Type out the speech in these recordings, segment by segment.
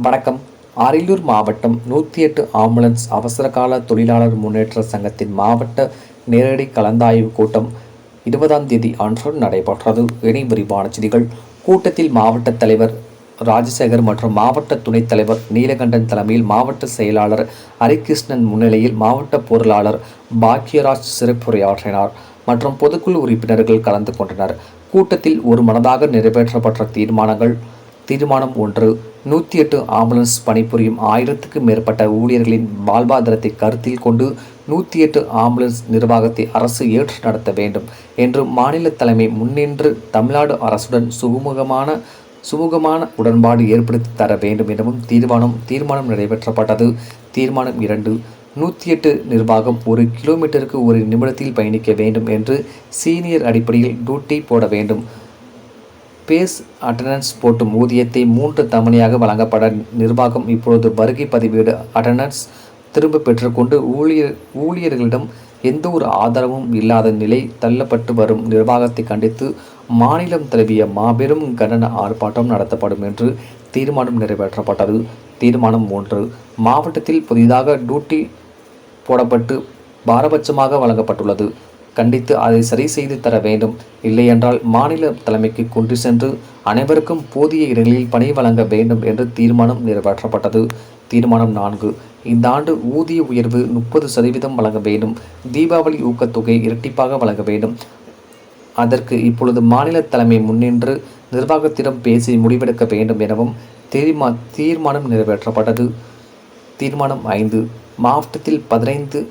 வணக்கம். அரியலூர் மாவட்டம் நூற்றி எட்டு ஆம்புலன்ஸ் அவசரகால தொழிலாளர் முன்னேற்ற சங்கத்தின் மாவட்ட நேரடி கலந்தாய்வு கூட்டம் இருபதாம் தேதி அன்று நடைபெற்றது. இணை விரிவான செய்திகள். கூட்டத்தில் மாவட்ட தலைவர் ராஜசேகர் மற்றும் மாவட்ட துணைத் தலைவர் நீலகண்டன் தலைமையில் மாவட்ட செயலாளர் ஹரிகிருஷ்ணன் முன்னிலையில் மாவட்ட பொருளாளர் பாக்யராஜ் சிறப்புரையாற்றினார் மற்றும் பொதுக்குழு உறுப்பினர்கள் கலந்து கொண்டனர். கூட்டத்தில் ஒரு மனதாக நிறைவேற்றப்பட்ட தீர்மானங்கள் தீர்மானம் ஒன்று. நூற்றி எட்டு ஆம்புலன்ஸ் பணிபுரியும் ஆயிரத்துக்கும் மேற்பட்ட ஊழியர்களின் வாழ்வாதாரத்தை கருத்தில் கொண்டு நூற்றி எட்டு ஆம்புலன்ஸ் நிர்வாகத்தை அரசு ஏற்று நடத்த வேண்டும் என்று மாநில தலைமை முன்னின்று தமிழ்நாடு அரசுடன் சுமூகமான சுமூகமான உடன்பாடு ஏற்படுத்தி தர வேண்டும் எனவும் தீர்மானம் தீர்மானம் நிறைவேற்றப்பட்டது. தீர்மானம் இரண்டு. நூற்றி எட்டு நிர்வாகம் ஒரு கிலோமீட்டருக்கு ஒரு நிமிடத்தில் பயணிக்க வேண்டும் என்று சீனியர் அடிப்படையில் டியூட்டி போட வேண்டும். பேஸ் அட்டண்டன்ஸ் போட்டும் ஊதியத்தை மூன்று தமணியாக வழங்கப்பட நிர்வாகம் இப்பொழுது வருகை பதிவேடு அட்டண்டன்ஸ் திரும்ப பெற்றுக்கொண்டு ஊழியர் ஊழியர்களிடம் எந்த ஒரு ஆதரவும் இல்லாத நிலை தள்ளப்பட்டு வரும் நிர்வாகத்தை கண்டித்து மாநிலம் தழுவிய மாபெரும் கண்டன ஆர்ப்பாட்டம் நடத்தப்படும் என்று தீர்மானம் நிறைவேற்றப்பட்டது. தீர்மானம் மூன்று மாவட்டத்தில் புதிதாக டியூட்டி போடப்பட்டு பாரபட்சமாக வழங்கப்பட்டுள்ளது. கண்டித்து அதை சரி செய்து தர வேண்டும். இல்லையென்றால் மாநில தலைமைக்கு கொண்டு சென்று அனைவருக்கும் போதிய இடங்களில் பணி வழங்க வேண்டும் என்று தீர்மானம் நிறைவேற்றப்பட்டது. தீர்மானம் நான்கு. இந்த ஆண்டு ஊதிய உயர்வு முப்பது சதவீதம் வழங்க வேண்டும். தீபாவளி ஊக்கத்தொகை இரட்டிப்பாக வழங்க வேண்டும். அதற்கு இப்பொழுது மாநில தலைமை முன்னின்று நிர்வாகத்திடம் பேசி முடிவெடுக்க வேண்டும் எனவும் தீர்மா தீர்மானம் நிறைவேற்றப்பட்டது. தீர்மானம் ஐந்து. மாவட்டத்தில் பதினைந்து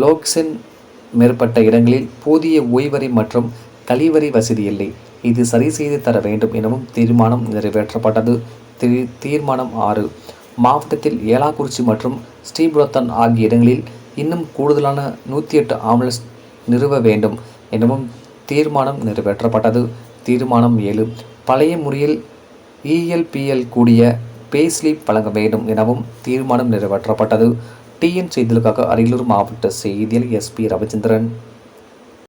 லோக்சென் மேற்பட்ட இடங்களில் போதிய ஓய்வறை மற்றும் கழிவறை வசதி இல்லை. இது சரி செய்து தர வேண்டும் எனவும் தீர்மானம் நிறைவேற்றப்பட்டது. தீ- தீர்மானம் ஆறு. மாவட்டத்தில் ஏலாக்குறிச்சி மற்றும் ஸ்ரீபுரத்தன் ஆகிய இடங்களில் இன்னும் கூடுதலான நூற்றி எட்டு ஆம்புலன்ஸ் நிறுவ வேண்டும் எனவும் தீர்மானம் நிறைவேற்றப்பட்டது. தீர்மானம் ஏழு. பழைய முறையில் இஎல்பிஎல் கூடிய பேஸ்லிப் வழங்க வேண்டும் எனவும் தீர்மானம் நிறைவேற்றப்பட்டது. டிஎன் செய்திகளுக்காக அரியலூர் மாவட்ட செய்தியில் எஸ்பி ரவிச்சந்திரன்.